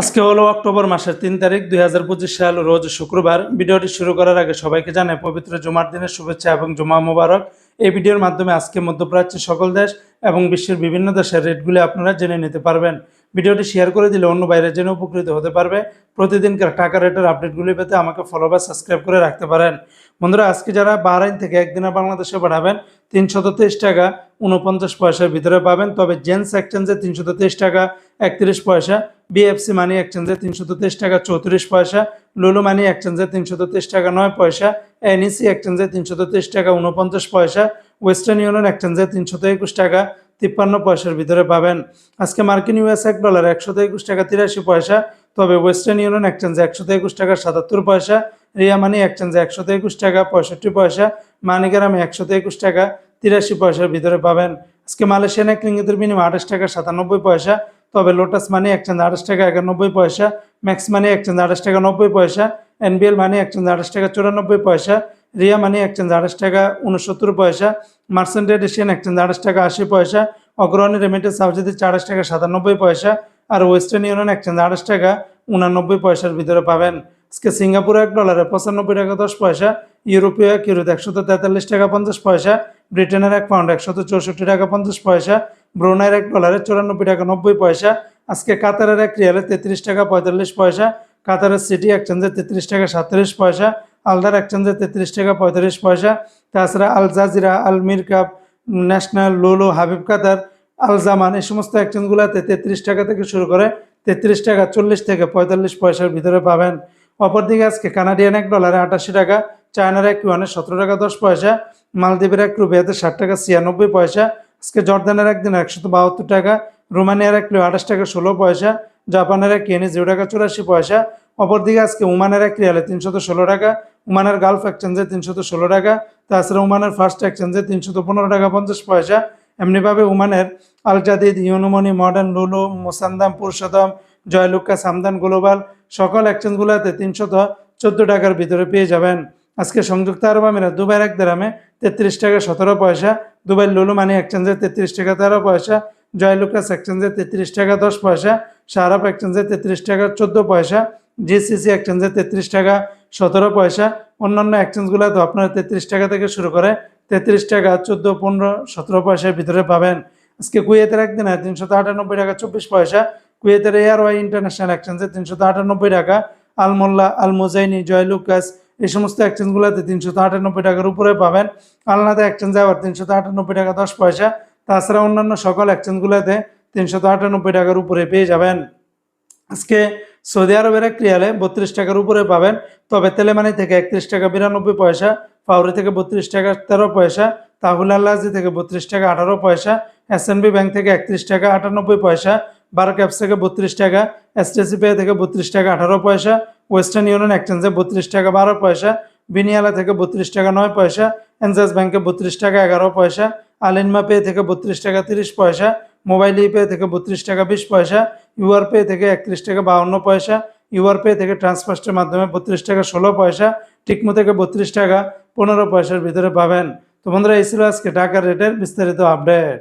আজকে হলো অক্টোবর মাসের তিন তারিখ, দুই হাজার পঁচিশ সাল, রোজ শুক্রবার। ভিডিওটি শুরু করার আগে সবাইকে জানাই পবিত্র জুমার দিনের শুভেচ্ছা এবং জুমা মোবারক। এই ভিডিওর মাধ্যমে আজকে মধ্যপ্রাচ্যের সকল দেশ এবং বিশ্বের বিভিন্ন দেশের রেটগুলি আপনারা জেনে নিতে পারবেন। ভিডিওটি শেয়ার করে দিলে অন্য বাইরে জেনে উপকৃত হতে পারবে। প্রতিদিনকার টাকা রেটের আপডেটগুলি পেতে আমাকে ফলো বা সাবস্ক্রাইব করে রাখতে পারেন। বন্ধুরা, আজকে যারা বাহরাইন থেকে একদিনে বাংলাদেশে পাঠাবেন, তিনশত তেইশ টাকা উনপঞ্চাশ পয়সার ভিতরে পাবেন। তবে জেন্টস এক্সচেঞ্জে তিনশত তেইশ টাকা, একত্রিশ পয়সা বিএফসি মানি এক্সচেঞ্জে তিনশত তেইশ টাকা, চৌত্রিশ পয়সা, লুলু মানি এক্সচেঞ্জে তিনশত তেইশ টাকা, নয় পয়সা এনইসি এক্সচেঞ্জে তিনশত তেইশ টাকা উনপঞ্চাশ পয়সা, ওয়েস্টার্ন ইউনিয়ন এক্সচেঞ্জে তিনশত একুশ টাকা তিপ্পান্ন পয়সার ভিতরে পাবেন। আজকে মার্কিন ইউএস এক ডলার একশত একুশ টাকা তিরাশি পয়সা, তবে ওয়েস্টার্ন ইউনিয়ন এক্সচেঞ্জে একশত একুশ টাকা সাতাত্তর পয়সা, রিয়া মানি এক্সচেঞ্জে একশত একুশ টাকা পঁয়ষট্টি পয়সা, মানিগ্রামে একশত একুশ টাকা তিরাশি পয়সার ভিতরে পাবেন। আজকে মালয়েশিয়ান এক রিঙ্গিতের বিনিময় আঠাশ টাকা সাতানব্বই পয়সা, তবে লোটাস মানি এক্সচেঞ্জ আঠাশ টাকা একানব্বই পয়সা, ম্যাক্স মানি এক্সচেঞ্জ আঠাশ টাকা নব্বই পয়সা, এনবিএল মানি এক্সচেঞ্জ আঠাশ টাকা চুরানব্বই পয়সা রিয়া মানি এক্সচেঞ্জ আঠাশ টাকা উনসত্তর পয়সা মার্সেন্টেড এশিয়ান এক্সচেঞ্জ আঠাশ টাকা, আশি পয়সা, অগ্রণী রেমিটেন্স দিচ্ছে আঠাশ টাকা, সাতানব্বই পয়সা, আর ওয়েস্টার্ন ইউনিয়ন এক্সচেঞ্জ আঠাশ টাকা উনানব্বই পয়সার ভিতরে পাবেন। আজকে সিঙ্গাপুর এক ডলারে পঁচানব্বই টাকা, দশ পয়সা, ইউরোপীয় এক ইউরোতে একশত তেতাল্লিশ টাকা, পঞ্চাশ পয়সা, ব্রিটেনের এক পাউন্ড একশত চৌষট্টি টাকা, পঞ্চাশ পয়সা, ব্রুনাইয়ের এক ডলারে চুরানব্বই টাকা, নব্বই পয়সা, আজকে কাতারের এক রিয়ালে তেত্রিশ টাকা, পঁয়তাল্লিশ পয়সা, কাতারের সিটি এক্সচেঞ্জে তেত্রিশ টাকা, সাতত্রিশ পয়সা আলদার এক্সচেঞ্জে তেত্রিশ টাকা পঁয়তাল্লিশ পয়সা, তাছাড়া আল জাজিরা, আল মির cup National Lulu, Habib Qatar, Al Zaman, এই সমস্ত এক্সচেঞ্জগুলোতে তেত্রিশ টাকা থেকে শুরু করে তেত্রিশ টাকা, চল্লিশ থেকে পঁয়তাল্লিশ পয়সার ভিতরে পাবেন। অপরদিকে আজকে কানাডিয়ান এক ডলারে আটাশি টাকা, চায়নার এক ইউয়ানে সতেরো টাকা দশ পয়সা, মালদ্বীপের এক রুপিয়াতে ষাট টাকা ছিয়ানব্বই পয়সা, আজকে জর্দানের একদিন একশত বাহাত্তর টাকা, রোমানিয়ার এক কিলো আঠাশ টাকা ষোলো পয়সা, জাপানের এক ইয়েনে জিরো টাকা চুরাশি পয়সা অপরদিকে আজকে উমানের এক রিয়ালে তিনশত ষোলো টাকা উমানের গালফ এক্সচেঞ্জে তিনশত ষোলো টাকা, তাছাড়া উমানের ফার্স্ট এক্সচেঞ্জে তিনশত পনেরো টাকা পঞ্চাশ পয়সা। এমনিভাবে উমানের আলজাদিদ, ইউনুমনি, মডার্ন লুলু মোসান্দাম পুরুষোত্তম জয়লুক্কা সামদান গ্লোবাল সকল এক্সচেঞ্জগুলোতে তিনশত চোদ্দ টাকার ভিতরে পেয়ে যাবেন। আজকে সংযুক্ত আরব আমিরাত দুবাইয়ের এক দেরামে তেত্রিশ টাকা সতেরো পয়সা দুবাই লুলু মানি এক্সচেঞ্জে তেত্রিশ টাকা তেরো পয়সা, জয়লুকাস এক্সচেঞ্জে তেত্রিশ টাকা দশ পয়সা সারাপ এক্সচেঞ্জে তেত্রিশ টাকা চোদ্দ পয়সা জিসিসি এক্সচেঞ্জে তেত্রিশ টাকা, সতেরো পয়সা। অন্যান্য এক্সচেঞ্জগুলোতে আপনারা তেত্রিশ টাকা থেকে শুরু করে তেত্রিশ টাকা, চোদ্দ, পনেরো, সতেরো পয়সার ভিতরে পাবেন। আজকে কুয়েতের একদিনে তিনশত আটানব্বই টাকা, চব্বিশ পয়সা। কুয়েতের এয়ার ওয়াই ইন্টারন্যাশনাল এক্সচেঞ্জে তিনশত আটানব্বই টাকা। আলমোল্লা আল মোজাইনি জয়লুকাস, এই সমস্ত এক্সচেঞ্জগুলোতে তিনশত আটানব্বই টাকার উপরে পাবেন। আলনাতে এক্সচেঞ্জে আবার তিনশত আটানব্বই টাকা, দশ পয়সা। তাছাড়া অন্যান্য সকল এক্সচেঞ্জগুলোতে তিনশত আটানব্বই টাকার উপরে পেয়ে যাবেন। আজকে সৌদি আরবের এক রিয়ালে বত্রিশ টাকার উপরে পাবেন। তবে তেলেমানি থেকে একত্রিশ টাকা বিরানব্বই পয়সা পাউরি থেকে বত্রিশ টাকা তেরো পয়সা, তাহুল আল্লাহি থেকে বত্রিশ টাকা আঠারো পয়সা এসএনবি ব্যাংক থেকে একত্রিশ টাকা আটানব্বই পয়সা, বার ক্যাপস থেকে বত্রিশ টাকা এসটিসি পে থেকে বত্রিশ টাকা আঠারো পয়সা, ওয়েস্টার্ন ইউনিয়ন এক্সচেঞ্জে বত্রিশ টাকা বারো পয়সা, বিনিয়ালা থেকে বত্রিশ টাকা নয় পয়সা, এনজাস ব্যাংকে বত্রিশ টাকা এগারো পয়সা আলিনমা পে থেকে বত্রিশ টাকা তিরিশ পয়সা মোবাইল পে থেকে বত্রিশ টাকা বিশ পয়সা ইউআর পে থেকে একত্রিশ টাকা বাউন্ন পয়সা ইউআর পে থেকে ট্রান্সফার্স্টের মাধ্যমে বত্রিশ টাকা ষোলো পয়সা, টিকমো থেকে বত্রিশ টাকা পনেরো পয়সার ভিতরে পাবেন। তো বন্ধুরা, এই ছিল আজকে টাকার রেটের বিস্তারিত আপডেট।